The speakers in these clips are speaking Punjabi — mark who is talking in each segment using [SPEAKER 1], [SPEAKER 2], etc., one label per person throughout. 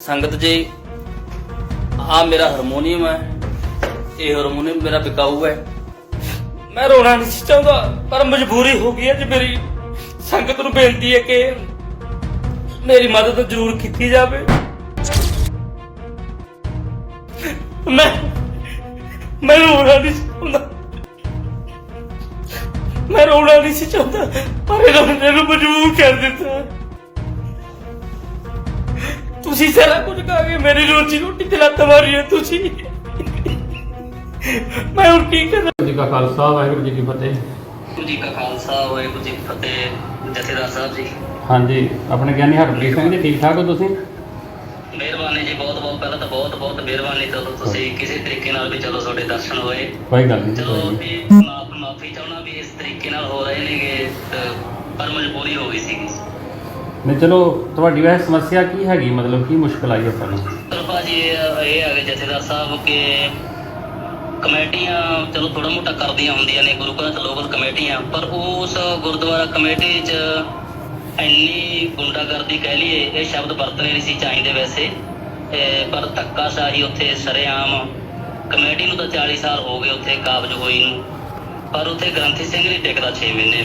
[SPEAKER 1] ਸੰਗਤ ਜੀ ਆ ਮੇਰਾ ਹਾਰਮੋਨੀਅਮ ਹੈ, ਇਹ ਹਾਰਮੋਨੀਅਮ ਮੇਰਾ ਬਿਕਾਊ ਹੈ। ਮੈਂ ਰੋਣਾ ਨਹੀਂ ਸੀ ਚਾਹੁੰਦਾ, ਪਰ ਮਜਬੂਰੀ ਹੋ ਗਈ ਹੈ ਮੇਰੀ। ਸੰਗਤ ਨੂੰ ਬੇਨਤੀ ਹੈ ਕਿ ਮੇਰੀ ਮਦਦ ਜ਼ਰੂਰ ਕੀਤੀ ਜਾਵੇ। ਮੈਂ ਮੈਂ ਰੋਣਾ ਨਹੀਂ ਸੀ ਚਾਹੁੰਦਾ। ਮੈਂ ਰੋਣਾ ਨਹੀਂ ਸੀ ਚਾਹੁੰਦਾ, ਪਰ ਇਹਨਾਂ ਨੇ ਮੈਨੂੰ ਮਜਬੂਰ ਕਰ ਦਿੱਤਾ। ਤੁਸੀਂ ਸਾਰਾ ਕੁਝ ਖਾ ਕੇ ਮੇਰੀ ਰੋਜੀ ਰੋਟੀ ਤੇ ਲੱਤ ਮਾਰੀ ਹੈ ਤੁਸੀਂ। ਮੈਂ ਹੁਣ ਕੀ ਕਰਾਂ?
[SPEAKER 2] ਜੀ ਕਾ ਖਾਲਸਾ ਵਾਹਿਗੁਰੂ ਜੀ ਕੀ ਫਤਿਹ।
[SPEAKER 1] ਜੀ ਕਾ ਖਾਲਸਾ ਵਾਹਿਗੁਰੂ ਜੀ ਕੀ ਫਤਿਹ। ਜਥੇਦਾਰ ਸਾਹਿਬ ਜੀ।
[SPEAKER 2] ਹਾਂਜੀ ਆਪਣੇ ਗਿਆਨੀ ਹਰਪ੍ਰੀਤ ਸਿੰਘ ਜੀ ਠੀਕ ਠਾਕ ਹੋ ਤੁਸੀਂ?
[SPEAKER 1] ਮਿਹਰਬਾਨੀ ਜੀ ਬਹੁਤ ਬਹੁਤ ਪਹਿਲਾਂ ਤਾਂ ਬਹੁਤ ਬਹੁਤ ਮਿਹਰਬਾਨੀ। ਚਲੋ ਤੁਸੀਂ ਕਿਸੇ ਤਰੀਕੇ ਨਾਲ ਵੀ ਚਲੋ ਤੁਹਾਡੇ ਦਰਸ਼ਨ ਹੋਏ।
[SPEAKER 2] ਕੋਈ ਗੱਲ ਨਹੀਂ ਜੀ,
[SPEAKER 1] ਚਲੋ ਮਾਫ ਮਾਫੀ ਚਾਹਣਾ ਵੀ ਇਸ ਤਰੀਕੇ ਨਾਲ ਹੋ ਰਹੇ ਨੇਗੇ ਪਰ ਮਜਬੂਰੀ ਹੋ ਗਈ ਸੀਗੀ।
[SPEAKER 2] ਨਹੀਂ, ਚਲੋ, ਤੁਹਾਡੀ ਵੈਸੇ ਸਮੱਸਿਆ ਕੀ ਹੈਗੀ? ਮਤਲਬ ਕੀ ਮੁਸ਼ਕਲ ਆਈ ਹੈ ਤੁਹਾਨੂੰ
[SPEAKER 1] ਚਲੋ ਭਾਜੀ, ਇਹ ਇਹ ਆ ਜਥੇਦਾਰ ਸਾਹਿਬ ਕਿ ਕਮੇਟੀਆਂ ਚਲੋ ਥੋੜਾ ਮੋਟਾ ਕਰਦੀਆਂ ਹੁੰਦੀਆਂ ਨੇ, ਗੁਰੂ ਘਰਾਂ ਲੋਕਲ ਕਮੇਟੀਆਂ, ਪਰ ਉਸ ਗੁਰਦੁਆਰਾ ਕਮੇਟੀ 'ਚ ਇੰਨੀ ਗੁੰਡਾਗਰਦੀ ਕਹਿ ਲਈਏ, ਇਹ ਸ਼ਬਦ ਵਰਤਨੇ ਨਹੀਂ ਸੀ ਚਾਹੀਦੇ ਵੈਸੇ। ਇਹ ਪਰ ਧੱਕਾਸ਼ਾਹੀ ਉੱਥੇ ਸਰੇਆਮ ਕਮੇਟੀ ਨੂੰ ਤਾਂ 40 ਸਾਲ ਹੋ ਗਏ ਉੱਥੇ ਕਾਬਜ ਹੋਈ ਨੂੰ। ਪਰ ਉੱਥੇ ਗ੍ਰੰਥੀ ਸਿੰਘ ਨਹੀਂ ਟਿਕਦਾ 6 ਮਹੀਨੇ।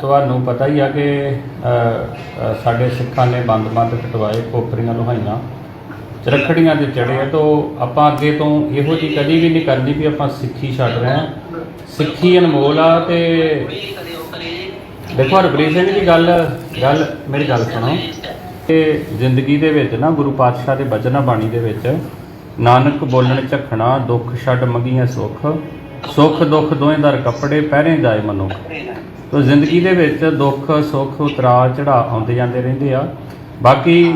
[SPEAKER 2] ਤੁਹਾਨੂੰ ਪਤਾ ਹੀ ਆ ਕਿ ਅ, ਅ, ਸਾਡੇ ਸਿੱਖਾਂ ਨੇ ਬੰਦ-ਬੰਦ ਕਟਵਾਏ ਕੋਪਰੀਆਂ ਲੋਹਾਈਆਂ। ਚਰਖੜੀਆਂ ਤੇ ਚੜੇ ਆ ਤਾਂ ਆਪਾਂ ਅੱਗੇ ਤੋਂ ਇਹੋ ਜੀ ਕਦੀ ਵੀ ਨਹੀਂ ਕਰਨੀ ਵੀ ਆਪਾਂ ਸਿੱਖੀ ਛੱਡ ਰਹੇ ਹਾਂ। ਸਿੱਖੀ ਅਨਮੋਲ ਆ ਤੇ ਦੇਖੋ ਹਰਪ੍ਰੀਤ ਸਿੰਘ ਜੀ ਗੱਲ ਗੱਲ ਮੇਰੀ ਗੱਲ ਸੁਣੋ। ਕਿ ਜ਼ਿੰਦਗੀ ਦੇ ਵਿੱਚ ਨਾ ਗੁਰੂ ਪਾਤਸ਼ਾਹ ਦੇ ਬਚਨਾਂ ਬਾਣੀ ਦੇ ਵਿੱਚ ਨਾਨਕ ਬੋਲਣ ਝਖਣਾ ਦੁੱਖ ਛੱਡ ਮੰਗੀਆਂ ਸੁੱਖ। ਸੁੱਖ ਦੁੱਖ ਦੋਵੇਂ ਦਰ ਕੱਪੜੇ ਪਹਿਰੇ ਜਾਏ ਮਨੁੱਖ। ਤੋ ਜ਼ਿੰਦਗੀ ਦੇ ਵਿੱਚ ਦੁੱਖ ਸੁੱਖ ਉਤਰਾਅ ਚੜਾ ਆਉਂਦੇ ਜਾਂਦੇ ਰਹਿੰਦੇ ਆ। ਬਾਕੀ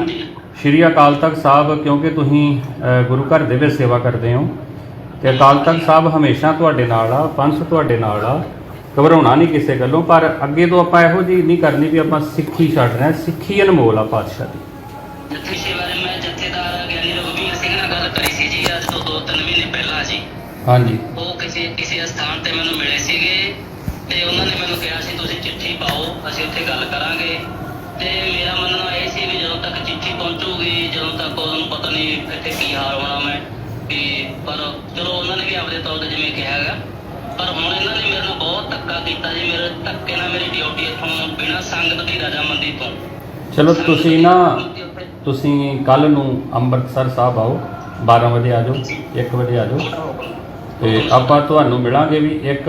[SPEAKER 2] ਸ਼੍ਰੀ ਅਕਾਲ ਤਖਤ ਸਾਹਿਬ ਕਿਉਂਕਿ ਤੁਸੀਂ ਗੁਰੂ ਘਰ ਦੇ ਵਿੱਚ ਸੇਵਾ ਕਰਦੇ ਹੋ ਤੇ ਅਕਾਲ ਤਖਤ ਸਾਹਿਬ ਹਮੇਸ਼ਾ ਤੁਹਾਡੇ ਨਾਲ ਆ ਪੰਥ ਤੁਹਾਡੇ ਨਾਲ ਆ ਘਬਰਾਉਣਾ ਨਹੀਂ ਕਿਸੇ ਗੱਲੋਂ ਪਰ ਅੱਗੇ ਤੋਂ ਆਪਾਂ ਇਹੋ ਜਿਹੀ ਨਹੀਂ ਕਰਨੀ ਵੀ ਆਪਾਂ ਸਿੱਖੀ ਛੱਡ ਰਹੇ ਸਿੱਖੀ ਅਨਮੋਲ ਆ ਪਾਤਸ਼ਾਹ ਦੀ।
[SPEAKER 1] ਜੱਥੇ ਸ਼ੇ ਬਾਰੇ ਮੈਂ ਜਥੇਦਾਰ ਗਿਆਨੀ ਰਘੁਵੀਰ ਸਿੰਘ ਨਾਲ ਗੱਲ ਕਰੀ ਸੀ ਜੀ ਅੱਜ ਤੋਂ 2-3 ਮਹੀਨੇ ਪਹਿਲਾਂ ਜੀ।
[SPEAKER 2] ਹਾਂਜੀ।
[SPEAKER 1] ਉਹ ਕਿਸੇ ਕਿਸੇ ਸਥਾਨ ਤੇ ਮੈਨੂੰ ਮਿਲੇ ਸੀਗੇ। ਤੇ ਉਹਨਾਂ ਨੇ ਮੈਨੂੰ ਕਿਹਾ ਸੀ ਤੁਸੀਂ ਚਿੱਠੀ ਪਾਓ ਅਸੀਂ ਉੱਥੇ ਗੱਲ ਕਰਾਂਗੇ। ਤੇ ਮੇਰਾ ਮੰਨਣਾ ਇਹ ਸੀ ਵੀ ਜਦੋਂ ਤੱਕ ਚਿੱਠੀ ਪਹੁੰਚੂਗੀ ਜਦੋਂ ਤੱਕ ਉਹਨੂੰ ਪਤਾ ਨਹੀਂ ਇੱਥੇ ਕੀ ਹਾਲ ਹੋਣਾ ਮੈਂ ਵੀ ਪਰ ਚਲੋ ਉਹਨਾਂ ਨੇ ਵੀ ਆਪਦੇ ਤੌਰ ਤੇ ਜਿਵੇਂ ਕਿਹਾ ਹੈਗਾ ਪਰ ਹੁਣ ਇਹਨਾਂ ਨੇ ਮੇਰੇ ਨਾਲ ਬਹੁਤ ਧੱਕਾ ਕੀਤਾ ਜੀ ਮੇਰੇ ਧੱਕੇ ਨਾਲ ਮੇਰੀ ਡਿਊਟੀ ਇੱਥੋਂ ਬਿਨਾਂ ਸੰਗਤ ਦੀ ਰਜਾਮੰਦੀ ਤੋਂ।
[SPEAKER 2] ਚਲੋ ਤੁਸੀਂ ਨਾ ਤੁਸੀਂ ਕੱਲ ਨੂੰ ਅੰਮ੍ਰਿਤਸਰ ਸਾਹਿਬ ਆਓ 12 ਵਜੇ ਆ ਜਾਓ 1 ਵਜੇ ਆ ਜਾਓ। ਤੇ ਆਪਾਂ ਤੁਹਾਨੂੰ ਮਿਲਾਂਗੇ ਵੀ ਇੱਕ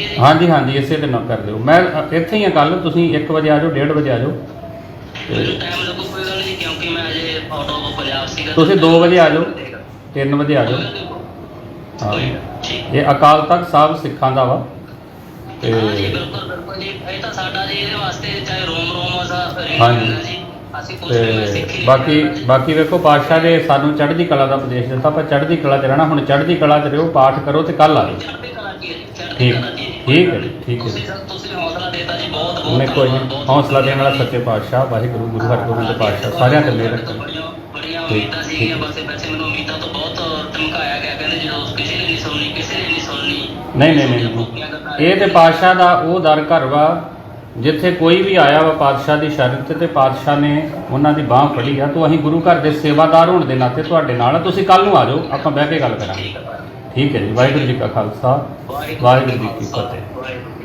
[SPEAKER 1] ਜੀ
[SPEAKER 2] ਹਾਂਜੀ ਹਾਂਜੀ ਇਸੇ ਦੇ ਨਾਲ ਕਰ ਦਿਓ। ਮੈਂ ਅ, ਇੱਥੇ ਹੀ ਆ ਕੱਲ ਤੁਸੀਂ 1 ਵਜੇ ਆ ਜਾਓ 1:30 ਵਜੇ ਆ ਜਾਓ।
[SPEAKER 1] ਮੈਨੂੰ ਟਾਈਮ ਲੱਗੂ ਕੋਈ ਗੱਲ ਨਹੀਂ ਕਿਉਂਕਿ ਮੈਂ ਅਜੇ ਆਊਟ ਆਫ ਪੰਜਾਬ ਸੀਗਾ
[SPEAKER 2] ਤੁਸੀਂ ਦੋ ਵਜੇ ਆ ਜਾਓ। 3 ਵਜੇ ਆ ਜਾਓ। ਹਾਂ।
[SPEAKER 1] ਕੋਈ ਨਾ, ਠੀਕ।
[SPEAKER 2] ਇਹ ਅਕਾਲ ਤਖਤ ਸਾਹਿਬ ਸਿੱਖਾਂ ਦਾ ਵਾ। ਤੇ
[SPEAKER 1] ਹਾਂ ਜੀ ਬਿਲਕੁਲ ਬਿਲਕੁਲ ਜੀ। ਇਹ ਤਾਂ ਸਾਡਾ ਜੀ ਇਹਦੇ ਵਾਸਤੇ ਚਾਹੇ ਰੋਮ ਰੋਮ ਅਸਾ
[SPEAKER 2] ਹਾਂਜੀ।
[SPEAKER 1] ਜੀ। ਅਸੀਂ ਕੁਝ ਵੀ
[SPEAKER 2] ਤੇ
[SPEAKER 1] ਸਿੱਖੀ
[SPEAKER 2] ਬਾਕੀ ਬਾਕੀ ਵੇਖੋ ਪਾਤਸ਼ਾਹ ਨੇ ਸਾਨੂੰ ਚੜ੍ਹਦੀ ਕਲਾ ਦਾ ਉਪਦੇਸ਼ ਦਿੱਤਾ। ਆਪਾਂ ਚੜ੍ਹਦੀ ਕਲਾ 'ਚ ਰਹਿਣਾ ਹੁਣ ਚੜ੍ਹਦੀ ਕਲਾ 'ਚ ਰਹੋ ਪਾਠ ਕਰੋ ਤੇ ਕੱਲ ਆ ਜਾਓ।
[SPEAKER 1] ਚੜ੍ਹਦੀ ਕਲਾ ਕੀ ਹੈ ਜੀ? ਚੜ੍ਹਦੀ
[SPEAKER 2] ਠੀਕ
[SPEAKER 1] ਹੈ ਜੀ।
[SPEAKER 2] ਠੀਕ ਹੈ ਜੀ। ਠੀਕ ਹੈ
[SPEAKER 1] ਤੁਸੀਂ ਸਰ ਤੁਸੀਂ ਹੌਸਲਾ ਦੇਤਾ ਜੀ ਬਹੁਤ ਬਹੁਤ
[SPEAKER 2] ਉਹਨੇ ਕੋਈ
[SPEAKER 1] ਧੰਨਵਾਦ,
[SPEAKER 2] ਨਹੀਂ
[SPEAKER 1] ਬਹੁਤ
[SPEAKER 2] ਹੌਸਲਾ ਦੇਣ ਵਾਲਾ ਸੱਚੇ ਪਾਤਸ਼ਾਹ ਵਾਹਿਗੁਰੂ ਗੁਰੂ ਹਰਗੋਬਿੰਦ ਪਾਤਸ਼ਾਹ ਸਾਰਿਆਂ ਤੇ ਮਿਹਰ ਰੱਖਣ।
[SPEAKER 1] ਬੜੀਆਂ ਬੜੀਆਂ
[SPEAKER 2] ਠੀਕ,
[SPEAKER 1] ਉਮੀਦਾਂ ਸੀਗੀਆਂ ਬਸ ਵੈਸੇ ਮੈਨੂੰ ਉਮੀਦਾਂ ਤੋਂ ਬਹੁਤ ਧਮਕਾਇਆ ਗਿਆ ਕਹਿੰਦੇ ਜਦੋਂ ਕਿਸੇ ਨੇ ਨਹੀਂ ਸੁਣਨੀ ਕਿਸੇ ਨੇ ਨਹੀਂ ਸੁਣਨੀ
[SPEAKER 2] ਨਹੀਂ ਨਹੀਂ। ਨਹੀਂ ਨਹੀਂ। ਇਹ ਤੇ ਪਾਤਸ਼ਾਹ ਦਾ ਉਹ ਦਰ ਘਰ ਵਾ ਜਿੱਥੇ ਕੋਈ ਵੀ ਆਇਆ ਵਾ ਪਾਤਸ਼ਾਹ ਦੀ ਸ਼ਰਨ ਤੇ ਤੇ ਪਾਤਸ਼ਾਹ ਨੇ ਉਹਨਾਂ ਦੀ ਬਾਹ ਫੜੀ ਆ। ਤੋਂ ਅਸੀਂ ਗੁਰੂ ਘਰ ਦੇ ਸੇਵਾਦਾਰ ਹੋਣ ਦੇ ਨਾਤੇ ਤੁਹਾਡੇ ਨਾਲ ਆ। ਤੁਸੀਂ ਕੱਲ ਨੂੰ ਆ ਜਾਓ ਆਪਾਂ ਬਹਿ ਕੇ ਗੱਲ ਕਰਾਂਗੇ। ਠੀਕ ਹੈ ਠੀਕ ਹੈ ਜੀ ਵਾਹਿਗੁਰੂ ਜੀ ਕਾ ਖਾਲਸਾ ਵਾਹਿਗੁਰੂ ਜੀ ਕੀ ਫਤਿਹ।